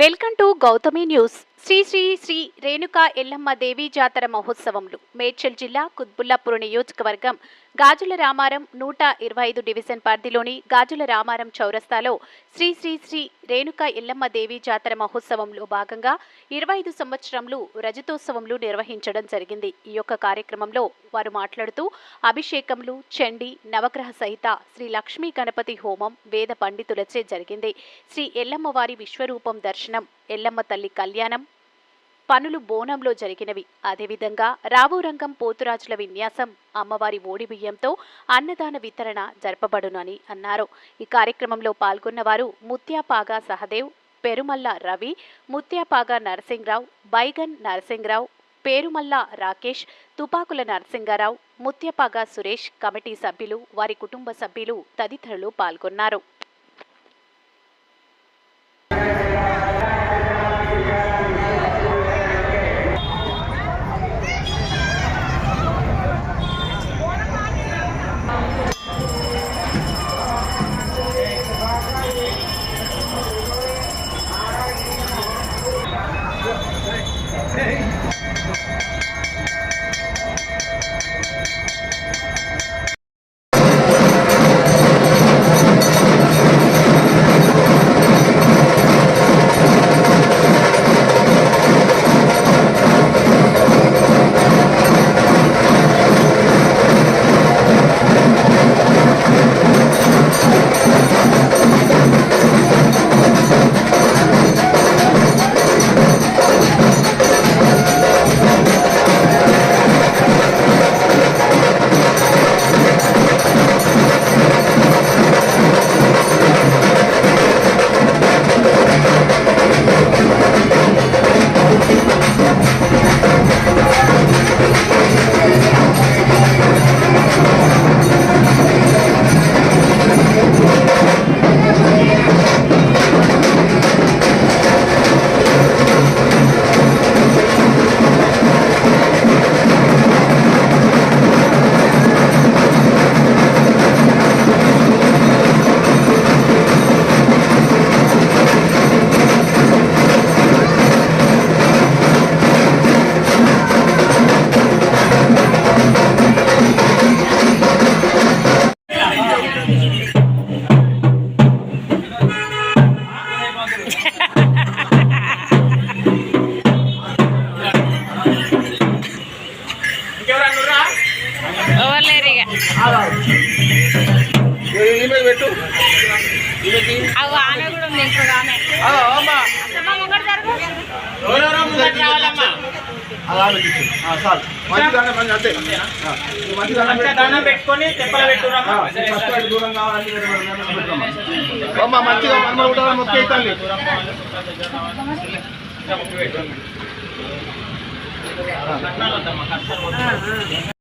Welcome to Gautami news. Shri Shri Shri Renuka Yellamma Devi జాతర మహోత్సవములు. మేడ్చల్ జిల్లా కుత్బుల్లాపూర్ నియోజకవర్గం గాజుల రామారం నూట ఇరవై ఐదు డివిజన్ పరిధిలోని గాజుల రామారం చౌరస్తాలో శ్రీ శ్రీ శ్రీ రేణుకా ఎల్లమ్మ దేవీ జాతర మహోత్సవంలో భాగంగా ఇరవై ఐదు సంవత్సరంలో రజతోత్సవంలు నిర్వహించడం జరిగింది. ఈ యొక్క కార్యక్రమంలో వారు మాట్లాడుతూ అభిషేకములు చండి నవగ్రహ సహిత శ్రీ లక్ష్మీ గణపతి హోమం వేద పండితులచే జరిగింది. శ్రీ ఎల్లమ్మవారి విశ్వరూపం దర్శనం ఎల్లమ్మ తల్లి కళ్యాణం పనులు బోనంలో జరిగినవి. అదేవిధంగా రావురంగం పోతురాజుల విన్యాసం అమ్మవారి ఓడి బియ్యంతో అన్నదాన వితరణ జరపబడునని అన్నారు. ఈ కార్యక్రమంలో పాల్గొన్నవారు ముత్యాపాగా సహదేవ్ పెరుమల్ల రవి ముత్యాపాగా నరసింహరావు బైగన్ నరసింహరావు పేరుమల్ల రాకేష్ తుపాకుల నరసింగారావు ముత్యపాగా సురేష్ కమిటీ సభ్యులు వారి కుటుంబ సభ్యులు తదితరులు పాల్గొన్నారు. ఎవరు లేరు ఇక పెట్టు అవి ఆమె కూడా ఉంది ఇంకొక ఆమె పెట్టుకొని తెప్పల మంచిగా మొక్క కట్నాలు వద్దమ్మా కష్టాలు వద్దు.